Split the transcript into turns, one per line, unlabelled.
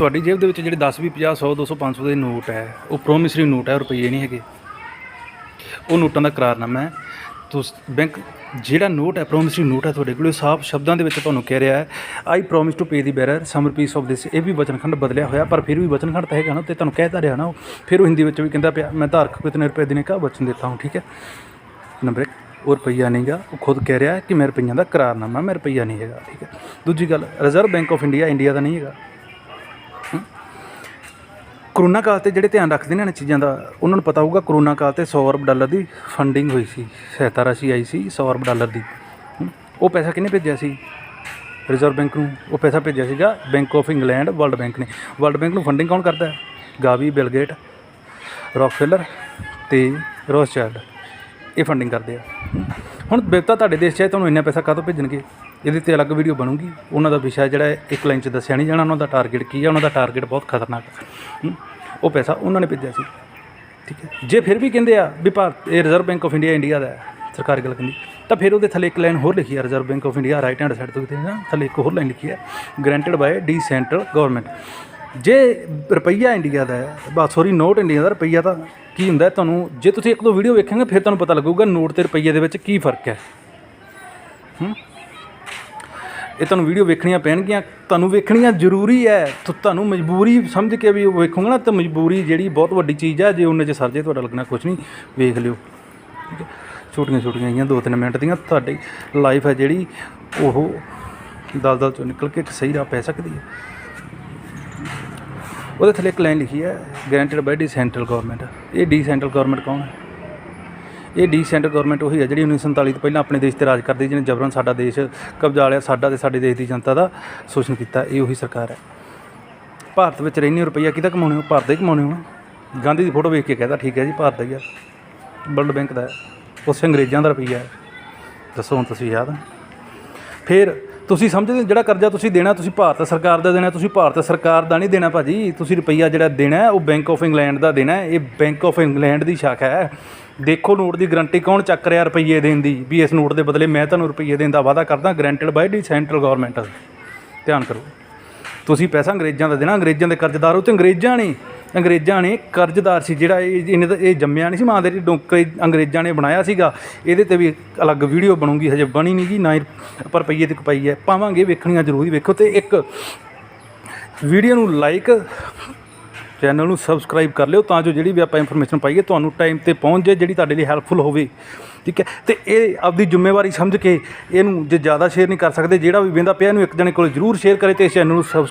ਤੁਹਾਡੀ ਜੇਬ ਦੇ ਵਿੱਚ ਜਿਹੜੇ 10 20 50 100 200 500 ਦੇ ਨੋਟ ਹੈ, ਉਹ ਪ੍ਰੋਮਿਸਰੀ ਨੋਟ ਹੈ ਰੁਪਈਏ ਨਹੀਂ ਹੈਗੇ। ਉਹ ਨੋਟਾਂ ਦਾ ਕਰਾਰਨਾਮਾ ਹੈ। ਤੁਸ, ਬੈਂਕ, ਜਿਹੜਾ ਨੋਟ ਹੈ ਪ੍ਰੋਮਿਸਰੀ ਨੋਟ ਹੈ ਤੁਹਾਡੇ ਕੋਲ ਸਾਫ਼ ਸ਼ਬਦਾਂ ਦੇ ਵਿੱਚ ਤੁਹਾਨੂੰ ਕਹਿ ਰਿਹਾ ਹੈ I promise to pay the bearer sum rupees of this ਇਹ ਵੀ ਵਚਨਖੰਡ ਬਦਲਿਆ ਹੋਇਆ, ਪਰ ਫਿਰ ਵੀ ਵਚਨਖੰਡ ਤਾਂ ਹੈਗਾ ਨਾ, ਤੇ ਤੁਹਾਨੂੰ ਕਹਿਤਾ ਰਿਹਾ ਨਾ ਫਿਰ ਉਹ ਹਿੰਦੀ ਵਿੱਚ ਵੀ ਕਹਿੰਦਾ ਪਿਆ, ਮੈਂ ਧਾਰਕ ਕਿਤਨੇ ਰੁਪਏ ਦੇਣੇ ਕਾ ਵਚਨ ਦਿੱਤਾ ਹਾਂ, ਠੀਕ ਹੈ? ਨੰਬਰ 1 ਉਹ ਰੁਪਈਆ ਨਹੀਂ ਗਾ। ਉਹ ਖੁਦ ਕਹਿ ਰਿਹਾ ਕਿ ਮੇਰੇ ਰੁਪਈਆਂ ਦਾ ਕਰਾਰਨਾਮਾ ਮੈਂ ਰੁਪਈਆ ਨਹੀਂ ਹੈਗਾ, ਠੀਕ ਹੈ? ਦੂਜੀ ਗੱਲ reserve bank of India India ਦਾ ਨਹੀਂ ਹੈਗਾ। ਕਰੋਨਾ ਕਾਲ ਤੇ ਜਿਹੜੇ ਧਿਆਨ ਰੱਖਦੇ ਨੇ ਇਹਨਾਂ ਚੀਜ਼ਾਂ ਦਾ, ਉਹਨਾਂ ਨੂੰ ਪਤਾ ਹੋਊਗਾ ਕਰੋਨਾ ਕਾਲ ਤੇ 100 ਅਰਬ ਡਾਲਰ ਦੀ ਫੰਡਿੰਗ ਹੋਈ ਸੀ, ਸਹਾਇਤਾ ਰਾਸ਼ੀ ਆਈ ਸੀ 100 ਅਰਬ ਡਾਲਰ ਦੀ। ਉਹ ਪੈਸਾ ਕਿਹਨੇ ਭੇਜਿਆ ਸੀ? ਰਿਜ਼ਰਵ ਬੈਂਕ ਨੂੰ ਉਹ ਪੈਸਾ ਭੇਜਿਆ ਸੀਗਾ bank of England world bank ਨੇ। ਵਰਲਡ ਬੈਂਕ ਨੂੰ ਫੰਡਿੰਗ ਕੌਣ ਕਰਦਾ ਹੈ? ਗਾਵੀ ਬਿਲਗੇਟ ਰੌਕਫੈਲਰ ਤੇ ਰੋਸਚਾਈਲਡ ਇਹ ਫੰਡਿੰਗ ਕਰਦੇ ਆ। ਹੁਣ ਬਿਪਤਾ ਤੁਹਾਡੇ ਦੇਸ਼ 'ਚ ਹੈ, ਤੁਹਾਨੂੰ ਇੰਨਾ ਪੈਸਾ ਕਾਹਤੋਂ ਭੇਜਣਗੇ? ਇਹਦੇ ਤੇ ਅਲੱਗ ਵੀਡੀਓ ਬਣੂਗੀ। ਉਹਨਾਂ ਦਾ ਵਿਸ਼ਾ ਜਿਹੜਾ ਇੱਕ ਲਾਈਨ 'ਚ ਦੱਸਿਆ ਨਹੀਂ ਜਾਣਾ, ਉਹਨਾਂ ਦਾ ਟਾਰਗੇਟ ਕੀ ਹੈ ਉਹਨਾਂ ਦਾ ਟਾਰਗੇਟ ਬਹੁਤ ਖਤਰਨਾਕ ਹੈ? ਉਹ ਪੈਸਾ ਉਹਨਾਂ ਨੇ ਭੇਜਿਆ ਸੀ। ਠੀਕ ਹੈ? ਜੇ ਫਿਰ ਵੀ ਕਹਿੰਦੇ ਆ ਵੀ ਭਾਰਤ, ਇਹ reserve bank of India India ਦਾ ਹੈ, ਸਰਕਾਰੀ ਗੱਲ ਕਹਿੰਦੀ। ਤਾਂ ਫਿਰ ਉਹਦੇ ਥੱਲੇ ਇੱਕ ਲਾਈਨ ਹੋਰ ਲਿਖੀ ਹੈ reserve bank of India right hand side ਤੋਂ ਕਿਤੇ ਨਾ, ਥੱਲੇ ਇੱਕ ਹੋਰ ਲਾਈਨ ਲਿਖੀ ਹੈ guaranteed by the central government ਜੇ ਰੁਪਈਆ ਇੰਡੀਆ ਦਾ ਹੈ, ਬਾ ਸੌਰੀ ਨੋਟ ਇੰਡੀਆ ਦਾ, ਰੁਪਈਆ ਤਾਂ ਕੀ ਹੁੰਦਾ ਤੁਹਾਨੂੰ? ਜੇ ਤੁਸੀਂ ਇੱਕ ਦੋ ਵੀਡੀਓ ਵੇਖੋਗੇ, ਫਿਰ ਤੁਹਾਨੂੰ ਪਤਾ ਲੱਗੂਗਾ ਨੋਟ ਤੇ ਰੁਪਈਏ ਦੇ ਵਿੱਚ ਕੀ ਫ਼ਰਕ ਹੈ। ਹੂੰ? ਇਹ ਤੁਹਾਨੂੰ ਵੀਡੀਓ ਵੇਖਣੀਆਂ ਪੈਣਗੀਆਂ, ਤੁਹਾਨੂੰ ਵੇਖਣੀਆਂ ਜ਼ਰੂਰੀ ਹੈ। ਤੁਹਾਨੂੰ ਮਜਬੂਰੀ ਸਮਝ ਕੇ ਵੀ ਉਹ ਵੇਖੋਗੇ ਨਾ, ਤਾਂ ਮਜਬੂਰੀ ਜਿਹੜੀ ਬਹੁਤ ਵੱਡੀ ਚੀਜ਼ ਹੈ ਜੇ ਉਹਨੇ ਚ ਸਰ ਜੇ ਤੁਹਾਡਾ ਲੱਗਣਾ ਕੁਝ ਨਹੀਂ, ਵੇਖ ਲਿਓ। ਠੀਕ ਹੈ? ਛੋਟੀਆਂ ਛੋਟੀਆਂ ਆਈਆਂ 2-3 ਮਿੰਟ ਦੀਆਂ, ਤੁਹਾਡੀ ਲਾਈਫ ਹੈ ਜਿਹੜੀ, ਉਹ ਦਲਦਲ ਚੋਂ ਨਿਕਲ ਕੇ ਇੱਕ ਸਹੀ ਰਾਹ ਪੈ ਸਕਦੀ ਹੈ। ਉਹਦੇ ਥੱਲੇ ਇੱਕ ਲਾਈਨ ਲਿਖੀ ਹੈ guaranteed by the central government ਇਹ ਡੀ ਸੈਂਟਰਲ ਗਵਰਨਮੈਂਟ ਕੌਣ ਹੈ? ਇਹ ਡੀ ਸੈਂਟਰ ਗਵਰਨਮੈਂਟ ਉਹੀ ਹੈ ਜਿਹੜੀ 1947 ਤੋਂ ਪਹਿਲਾਂ ਆਪਣੇ ਦੇਸ਼ ਤੇ ਰਾਜ ਕਰਦੀ, ਜਿਹਨੇ ਜਬਰਨ ਸਾਡਾ ਦੇਸ਼ ਕਬਜ਼ਾ ਲਿਆ, ਸਾਡਾ ਤੇ ਸਾਡੇ ਦੇਸ਼ ਦੀ ਜਨਤਾ ਦਾ ਸ਼ੋਸ਼ਣ ਕੀਤਾ, ਇਹ ਉਹੀ ਸਰਕਾਰ ਹੈ। ਭਾਰਤ ਵਿੱਚ ਰਹਿੰਦੇ ਹੋ ਰੁਪਈਆ ਕਿਹਦਾ ਕਮਾਉਣੇ ਹੋ? ਭਾਰਤ ਦਾ ਹੀ ਕਮਾਉਣੇ ਹੋ। ਗਾਂਧੀ ਦੀ ਫੋਟੋ ਵੇਖ ਕੇ ਕਹਿੰਦਾ ਠੀਕ ਹੈ ਜੀ, ਭਾਰਤ ਦਾ ਹੀ ਹੈ ਵਰਲਡ ਬੈਂਕ ਦਾ ਹੈ। ਅੰਗਰੇਜ਼ਾਂ ਦਾ ਰੁਪਈਆ ਹੈ। ਦੱਸੋ ਹੁਣ ਤੁਸੀਂ ਯਾਦ? ਫਿਰ ਤੁਸੀਂ ਸਮਝਦੇ ਜਿਹੜਾ ਕਰਜ਼ਾ ਤੁਸੀਂ ਦੇਣਾ, ਤੁਸੀਂ ਭਾਰਤ ਸਰਕਾਰ ਦਾ ਦੇਣਾ, ਤੁਸੀਂ ਭਾਰਤ ਸਰਕਾਰ ਦਾ ਨਹੀਂ ਦੇਣਾ ਭਾਜੀ। ਤੁਸੀਂ ਰੁਪਈਆ ਜਿਹੜਾ ਦੇਣਾ ਉਹ ਬੈਂਕ ਆਫ ਇੰਗਲੈਂਡ ਦਾ ਦੇਣਾ ਇਹ ਬੈਂਕ ਆਫ ਇੰਗਲੈਂਡ ਦੀ ਸ਼ਾਖਾ ਹੈ। ਦੇਖੋ ਨੋਟ ਦੀ ਗਰੰਟੀ ਕੌਣ ਚੱਕ ਰਿਹਾ ਰੁਪਈਏ ਦੇਣ ਦੀ? ਵੀ ਇਸ ਨੋਟ ਦੇ ਬਦਲੇ ਮੈਂ ਤੁਹਾਨੂੰ ਰੁਪਈਏ ਦੇਣ ਦਾ ਵਾਅਦਾ ਕਰਦਾ guaranteed by the central government ਧਿਆਨ ਕਰੋ। ਤੁਸੀਂ ਪੈਸਾ ਅੰਗਰੇਜ਼ਾਂ ਦਾ ਦੇਣਾ, ਅੰਗਰੇਜ਼ਾਂ ਦੇ ਕਰਜ਼ਦਾਰ ਹੋ ਤੇ ਅੰਗਰੇਜ਼ਾਂ ਨੇ ਅੰਗਰੇਜ਼ਾਂ ਨੇ ਕਰਜ਼ਦਾਰ ਸੀ ਜਿਹੜਾ ਇਹ ਇਹਨੇ ਤਾਂ ਇਹ ਜੰਮਿਆ ਨਹੀਂ ਸੀ, ਮਾਂ ਦੇ ਡੋਂਕਰੇ ਅੰਗਰੇਜ਼ਾਂ ਨੇ ਬਣਾਇਆ ਸੀਗਾ। ਇਹਦੇ ਤੇ ਵੀ ਅਲੱਗ ਵੀਡੀਓ ਬਣੂਗੀ, ਹਜੇ ਬਣੀ ਨਹੀਂ ਜੀ ਨਾ ਹੀ ਪਰ ਰੁਪਈਏ ਤੇ ਪਈ ਹੈ। ਪਾਵਾਂਗੇ, ਵੇਖਣੀਆਂ ਜ਼ਰੂਰੀ ਵੇਖੋ ਤੇ ਇੱਕ ਵੀਡੀਓ ਨੂੰ ਲਾਈਕ ਚੈਨਲ ਨੂੰ ਸਬਸਕ੍ਰਾਈਬ ਕਰ ਲਿਓ ਤਾਂ ਜੋ ਜਿਹੜੀ ਵੀ ਆਪਾਂ ਇਨਫੋਰਮੇਸ਼ਨ ਪਾਈਏ ਤੁਹਾਨੂੰ ਟਾਈਮ ਤੇ ਪਹੁੰਚ ਜਾਏ, ਜਿਹੜੀ ਤੁਹਾਡੇ ਲਈ ਹੈਲਪਫੁਲ ਹੋਵੇ। ਠੀਕ ਹੈ? ਤੇ ਇਹ ਆਪਦੀ ਜ਼ਿੰਮੇਵਾਰੀ ਸਮਝ ਕੇ ਇਹਨੂੰ ਜੇ ਜ਼ਿਆਦਾ ਸ਼ੇਅਰ ਨਹੀਂ ਕਰ ਸਕਦੇ, ਜਿਹੜਾ ਵੀ ਵੇਂਦਾ ਪਿਆ ਇਹਨੂੰ ਇੱਕ ਜਣੇ ਕੋਲ ਜਰੂਰ ਸ਼ੇਅਰ ਕਰੇ ਤੇ ਇਸ ਚੈਨਲ ਨੂੰ ਸਬਸ